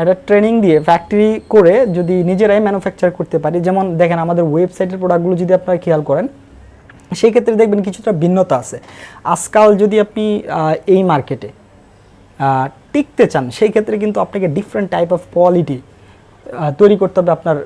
একটা ট্রেনিং দিয়ে ফ্যাক্টরি করে যদি নিজেরাই ম্যানুফ্যাকচার করতে পারি, যেমন দেখেন আমাদের ওয়েবসাইটের প্রোডাক্টগুলো যদি আপনারা খেয়াল করেন, সেই ক্ষেত্রে দেখবেন কিছুটা ভিন্নতা আছে। আজকাল যদি আপনি এই মার্কেটে টিকতে চান, সেই ক্ষেত্রে কিন্তু আপনাকে ডিফারেন্ট টাইপ অফ কোয়ালিটি তৈরি করতে হবে আপনার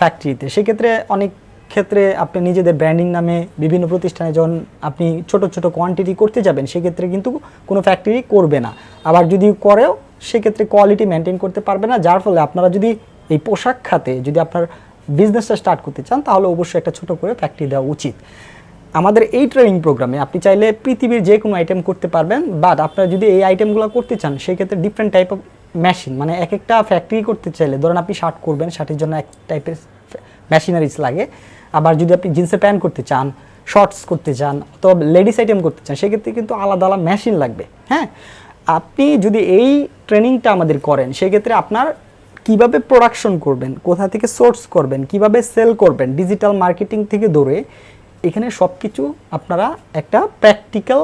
ফ্যাক্টরিতে সেক্ষেত্রে অনেক ক্ষেত্রে আপনি নিজেদের ব্র্যান্ডিং নামে বিভিন্ন প্রতিষ্ঠানে যখন আপনি ছোট ছোট কোয়ান্টিটি করতে যাবেন সেক্ষেত্রে কিন্তু কোনো ফ্যাক্টরি করবে না। আবার যদি করেও সেক্ষেত্রে কোয়ালিটি মেনটেন করতে পারবে না। যার ফলে আপনারা যদি এই পোশাক খাতে যদি আপনার বিজনেসটা স্টার্ট করতে চান, তাহলে অবশ্যই একটা ছোট করে ফ্যাক্টরি দেওয়া উচিত। আমাদের এই ট্রেনিং প্রোগ্রামে আপনি চাইলে পৃথিবীর যে কোনো আইটেম করতে পারবেন বাট আপনারা যদি এই আইটেমগুলো করতে চান, সেক্ষেত্রে ডিফারেন্ট টাইপ অফ মেশিন মানে এক একটা ফ্যাক্টরি করতে চাইলে, ধরেন আপনি শার্ট করবেন শার্টের জন্য এক টাইপের মেশিনারিজ লাগে। আবার যদি আপনি জিন্সের প্যান্ট করতে চান শর্টস করতে চান, অথবা লেডিস আইটেম করতে চান, সেক্ষেত্রে কিন্তু আলাদা আলাদা মেশিন লাগবে হ্যাঁ? আপনি যদি এই ট্রেনিংটা আমাদের করেন, সেক্ষেত্রে আপনার কীভাবে প্রোডাকশন করবেন, কোথা থেকে সোর্স করবেন, কীভাবে সেল করবেন ডিজিটাল মার্কেটিং থেকে ধরে এখানে সব কিছু আপনারা একটা প্র্যাকটিক্যাল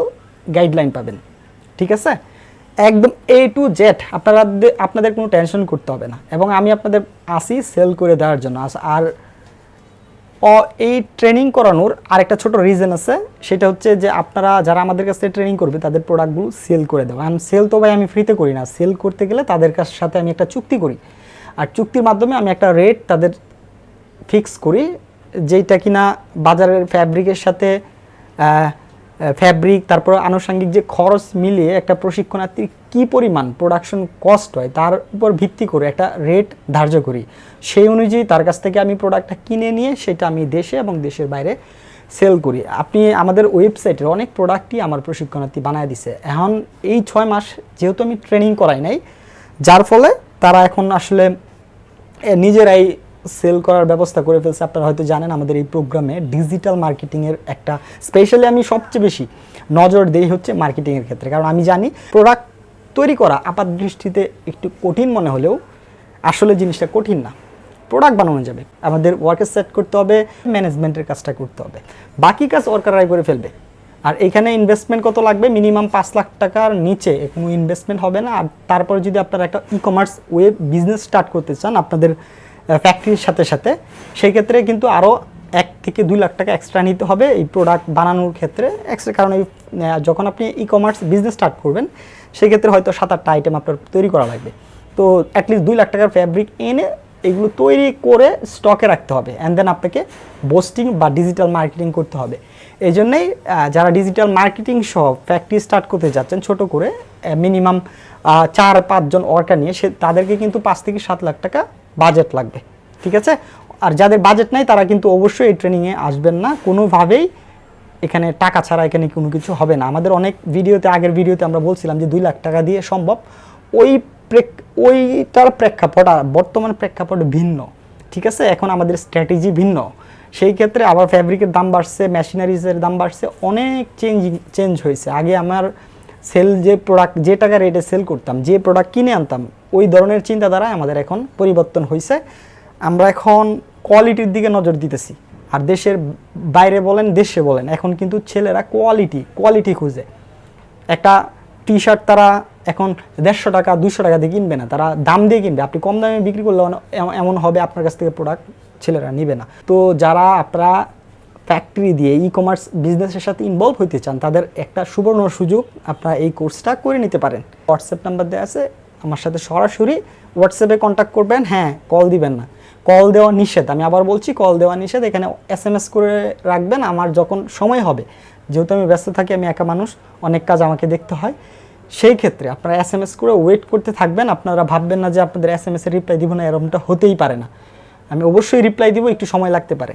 গাইডলাইন পাবেন, ঠিক আছে? একদম এ টু জেড আপনারা আপনাদের কোনো টেনশন করতে হবে না, এবং আমি আপনাদের আসি সেল করে দেওয়ার জন্য। আর এই ট্রেনিং করানোর আরেকটা ছোট রিজন আছে। সেটা হচ্ছে যে আপনারা যারা আমাদের কাছে ট্রেনিং করবে, তাদের প্রোডাক্টগুলো সেল করে দেওয়া আমি সেল তো ভাই আমি ফ্রিতে করি না। সেল করতে গেলে তাদের কাছ সাথে আমি একটা চুক্তি করি। আর চুক্তির মাধ্যমে আমি একটা রেট তাদের ফিক্স করি, যেইটা কিনা বাজারের ফ্যাব্রিকের সাথে ফ্যাব্রিক তারপর আনুষঙ্গিক যে খরচ মিলিয়ে একটা প্রশিক্ষণার্থীর কি পরিমাণ প্রোডাকশন কস্ট হয়, তার উপর ভিত্তি করে একটা রেট ধার্য করি। সেই অনুযায়ী তার কাছ থেকে আমি প্রোডাক্টটা কিনে নিয়ে সেটা আমি দেশে এবং দেশের বাইরে সেল করি। আপনি আমাদের ওয়েবসাইটের অনেক প্রোডাক্টই আমার প্রশিক্ষণার্থী বানায় দিছে। এখন এই ছয় মাস যেহেতু আমি ট্রেনিং করাই নাই, যার ফলে তারা এখন আসলে নিজেরাই সেল করার ব্যবস্থা করে ফেলছে। আপনারা হয়তো জানেন, আমাদের এই প্রোগ্রামে ডিজিটাল মার্কেটিংয়ের একটা স্পেশালি আমি সবচেয়ে বেশি নজর দেই হচ্ছে মার্কেটিংয়ের ক্ষেত্রে। কারণ আমি জানি প্রোডাক্ট তৈরি করা আপাত দৃষ্টিতে একটু কঠিন মনে হলেও আসলে জিনিসটা কঠিন না। প্রোডাক্ট বানানো যাবে। আমাদের ওয়ার্কের সেট করতে হবে ম্যানেজমেন্টের কাজটা করতে হবে। বাকি কাজ ওয়ার্কাররাই করে ফেলবে। আর এখানে ইনভেস্টমেন্ট কত লাগবে? মিনিমাম পাঁচ লাখ টাকার নিচে কোনো ইনভেস্টমেন্ট হবে না। আর তারপরে যদি আপনারা একটা e commerce web business start করতে চান, আপনাদের ফ্যাক্টরির সাথে সাথে। সেই ক্ষেত্রে কিন্তু আরও এক থেকে দুই লাখ টাকা এক্সট্রা নিতে হবে এই প্রোডাক্ট বানানোর ক্ষেত্রে। এক্সট্রা কারণ এই যখন আপনি ই কমার্স বিজনেস স্টার্ট করবেন, সেই ক্ষেত্রে হয়তো সাত আটটা আইটেম আপনার তৈরি করা লাগবে। তো অ্যাটলিস্ট দুই লাখ টাকার ফ্যাব্রিক এনে এগুলো তৈরি করে স্টকে রাখতে হবে। অ্যান্ড দেন আপনাকে বোস্টিং বা ডিজিটাল মার্কেটিং করতে হবে। এই জন্যেই যারা ডিজিটাল মার্কেটিং সহ ফ্যাক্টরি স্টার্ট করতে যাচ্ছেন, ছোট করে মিনিমাম চার পাঁচজন ওয়ার্কার নিয়ে সে, তাদেরকে কিন্তু পাঁচ থেকে সাত লাখ টাকা বাজেট লাগবে, ঠিক আছে? আর যাদের বাজেট নাই, তারা কিন্তু অবশ্যই এই ট্রেনিংয়ে আসবেন না। কোনোভাবেই এখানে টাকা ছাড়া এখানে কোনো কিছু হবে না। আমাদের অনেক ভিডিওতে, আগের ভিডিওতে আমরা বলছিলাম যে দুই লাখ টাকা দিয়ে সম্ভব। ওই প্রেক ওইটার প্রেক্ষাপট, আর বর্তমান প্রেক্ষাপট ভিন্ন, ঠিক আছে? এখন আমাদের স্ট্র্যাটেজি ভিন্ন। সেই ক্ষেত্রে আবার ফ্যাব্রিকের দাম বাড়ছে মেশিনারিজের দাম বাড়ছে, অনেক চেঞ্জ চেঞ্জ হয়েছে। আগে আমার সেল যে প্রোডাক্ট যে টাকা রেটে সেল করতাম, যে প্রোডাক্ট কিনে আনতাম, ওই ধরনের চিন্তাধারায় আমাদের এখন পরিবর্তন হয়েছে আমরা এখন কোয়ালিটির দিকে নজর দিতেছি। আর দেশের বাইরে বলেন, দেশে বলেন, এখন কিন্তু ছেলেরা কোয়ালিটি কোয়ালিটি খুঁজে। একটা টি শার্ট তারা এখন দেড়শো টাকা দুশো টাকা দিয়ে কিনবে না, তারা দাম দিয়ে কিনবে। আপনি কম দামে বিক্রি করলে এমন হবে, আপনার কাছ থেকে প্রোডাক্ট ছেলেরা নিবে না। তো যারা, আপনারা ফ্যাক্টরি দিয়ে ই কমার্স বিজনেসের সাথে ইনভলভ হইতে চান, তাদের একটা সুবর্ণ সুযোগ আপনারা এই কোর্সটা করে নিতে পারেন। হোয়াটসঅ্যাপ নাম্বার দেওয়া আছে, আমার সাথে সরাসরি হোয়াটসঅ্যাপে কন্ট্যাক্ট করবেন। হ্যাঁ কল দিবেন না। কল দেওয়া নিষেধ। আমি আবার বলছি কল দেওয়া নিষেধ। এখানে এস এম এস করে রাখবেন, আমার যখন সময় হবে। যেহেতু আমি ব্যস্ত থাকি, আমি একা মানুষ, অনেক কাজ আমাকে দেখতে হয়। সেই ক্ষেত্রে আপনারা এস এম এস করে ওয়েট করতে থাকবেন। আপনারা ভাববেন না যে আপনাদের এস এম এস এর রিপ্লাই দিব না, এরকমটা হতেই পারে না। আমি অবশ্যই রিপ্লাই দিব, একটু সময় লাগতে পারে।